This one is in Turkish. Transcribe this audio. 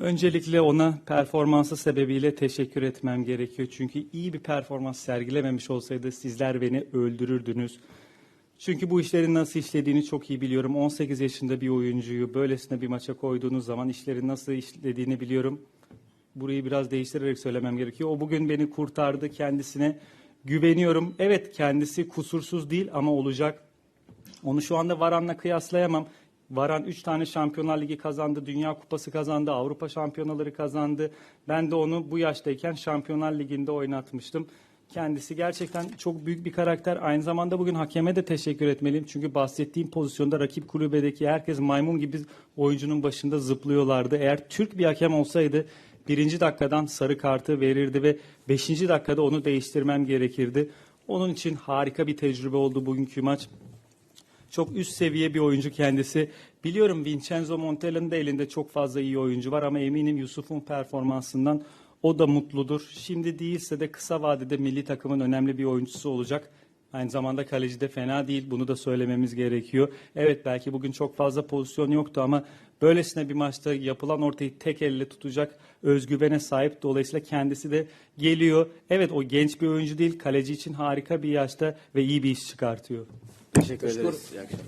Öncelikle ona performansı sebebiyle teşekkür etmem gerekiyor. Çünkü iyi bir performans sergilememiş olsaydı sizler beni öldürürdünüz. Çünkü bu işlerin nasıl işlediğini çok iyi biliyorum. 18 yaşında bir oyuncuyu böylesine bir maça koyduğunuz zaman işlerin nasıl işlediğini biliyorum. Burayı biraz değiştirerek söylemem gerekiyor. O bugün beni kurtardı. Kendisine güveniyorum. Evet kendisi kusursuz değil ama olacak. Onu şu anda Varan'la kıyaslayamam. Varan 3 tane Şampiyonlar Ligi kazandı, Dünya Kupası kazandı, Avrupa Şampiyonaları kazandı. Ben de onu bu yaştayken Şampiyonlar Ligi'nde oynatmıştım. Kendisi gerçekten çok büyük bir karakter. Aynı zamanda bugün hakeme de teşekkür etmeliyim. Çünkü bahsettiğim pozisyonda rakip kulübedeki herkes maymun gibi oyuncunun başında zıplıyorlardı. Eğer Türk bir hakem olsaydı birinci dakikadan sarı kartı verirdi ve beşinci dakikada onu değiştirmem gerekirdi. Onun için harika bir tecrübe oldu bugünkü maç. Çok üst seviye bir oyuncu kendisi. Biliyorum Vincenzo Montella'nın da elinde çok fazla iyi oyuncu var ama eminim Yusuf'un performansından o da mutludur. Şimdi değilse de kısa vadede milli takımın önemli bir oyuncusu olacak. Aynı zamanda kaleci de fena değil. Bunu da söylememiz gerekiyor. Evet belki bugün çok fazla pozisyon yoktu ama böylesine bir maçta yapılan ortayı tek elle tutacak özgüvene sahip. Dolayısıyla kendisi de geliyor. Evet o genç bir oyuncu değil. Kaleci için harika bir yaşta ve iyi bir iş çıkartıyor. Teşekkür ederiz. İyi akşamlar.